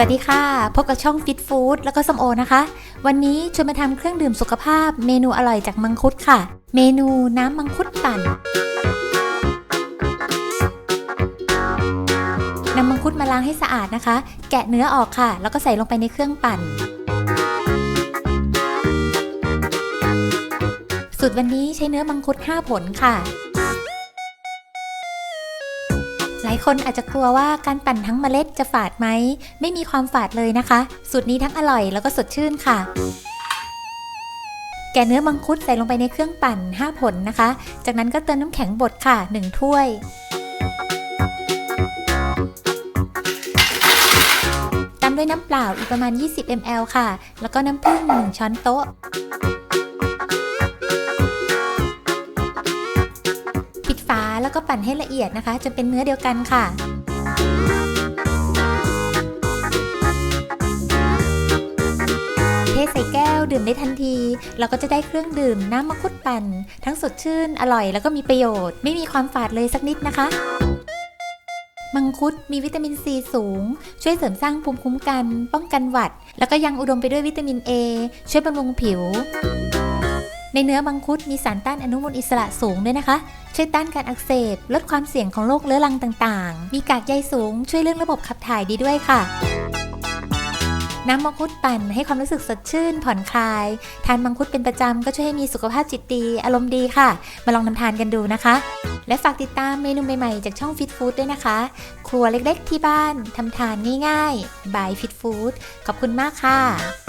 สวัสดีค่ะ พบกับช่อง Fit Food แล้วก็สมโอนะคะ วันนี้ชวนมาทำเครื่องดื่มสุขภาพ เมนูอร่อยจากมังคุดค่ะ เมนูน้ำมังคุดปั่นนำมังคุดมาล้างให้สะอาดนะคะ แกะเนื้อออกค่ะ แล้วก็ใส่ลงไปในเครื่องปั่น สูตรวันนี้ใช้เนื้อมังคุด 5 ผลค่ะ หลายคนอาจจะกลัวว่าการปั่นทั้งเมล็ดจะฝาดไหม ไม่มีความฝาดเลยนะคะ สูตรนี้ทั้งอร่อยแล้วก็สดชื่นค่ะ แกะเนื้อมังคุดใส่ลงไปในเครื่องปั่น 5 ผลนะคะ จากนั้นก็เติมน้ำแข็งบดค่ะ 1 ถ้วยตามด้วยน้ำเปล่าอีกประมาณ 20 ml ค่ะ แล้วก็น้ำผึ้ง1ช้อนโต๊ะ ก็ปั่นให้ละเอียดนะคะจนเป็นเนื้อเดียวกันค่ะเทใส่แก้วดื่มได้ทันที เราก็จะได้เครื่องดื่มน้ำมังคุดปั่น ทั้งสดชื่นอร่อยแล้วก็มีประโยชน์ ไม่มีความฝาดเลยสักนิดนะคะมังคุดมีวิตามินซีสูง ช่วยเสริมสร้างภูมิคุ้มกัน ป้องกันหวัด แล้วก็ยังอุดมไปด้วยวิตามิน A ช่วยบำรุงผิว ในเนื้อมังคุดมีสารต้านอนุมูลอิสระสูงด้วยนะคะ ช่วยต้านการอักเสบ ลดความเสี่ยงของโรคเรื้อรังต่างๆ มีกากใยสูง ช่วยเรื่องระบบขับถ่ายดีด้วยค่ะ น้ำมังคุดปั่นให้ความรู้สึกสดชื่น ผ่อนคลาย ทานมังคุดเป็นประจำก็ช่วยให้มีสุขภาพจิตดี อารมณ์ดีค่ะ มาลองทำทานกันดูนะคะ และฝากติดตามเมนูใหม่ๆ จากช่อง Fit Food ด้วยนะคะ ครัวเล็กๆ ที่บ้านทำทานง่ายๆบาย Fit Food ขอบคุณมากค่ะ